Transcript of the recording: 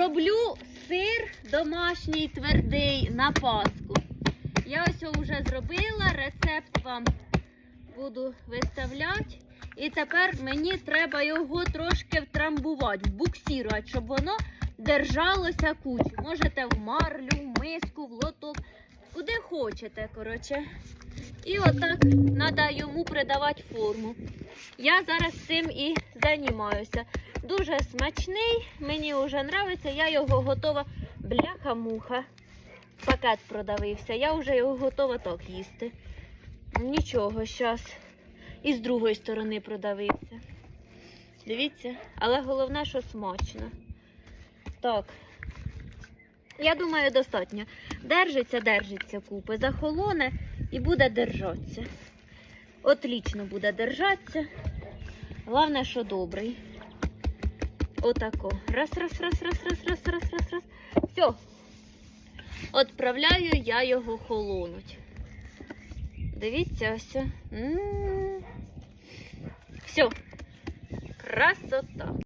Роблю сир домашній твердий на Пасху. Я ось вже зробила, рецепт вам буду виставляти. І тепер мені треба його трошки втрамбувати, вбуксірувати, щоб воно держалося кучу. Можете в марлю, в миску, в лоток, куди хочете, коротше. І отак треба йому придавати форму. Я зараз цим і займаюся. Дуже смачний, мені вже подобається, я його готова. Бляха-муха. Пакет продавився, я вже його готова так їсти. Нічого, зараз. І з другої сторони продавився. Дивіться, але головне, що смачно. Так. Я думаю, достатньо. Держиться, держиться купи. Захолоне і буде держатися. Отлічно буде держатися. Головне, що добрий. Отако. Раз, раз, раз, раз, раз, раз, раз, раз, раз. Все. Отправляю я його холонуть. Дивіться, ось. М. Все. Красота.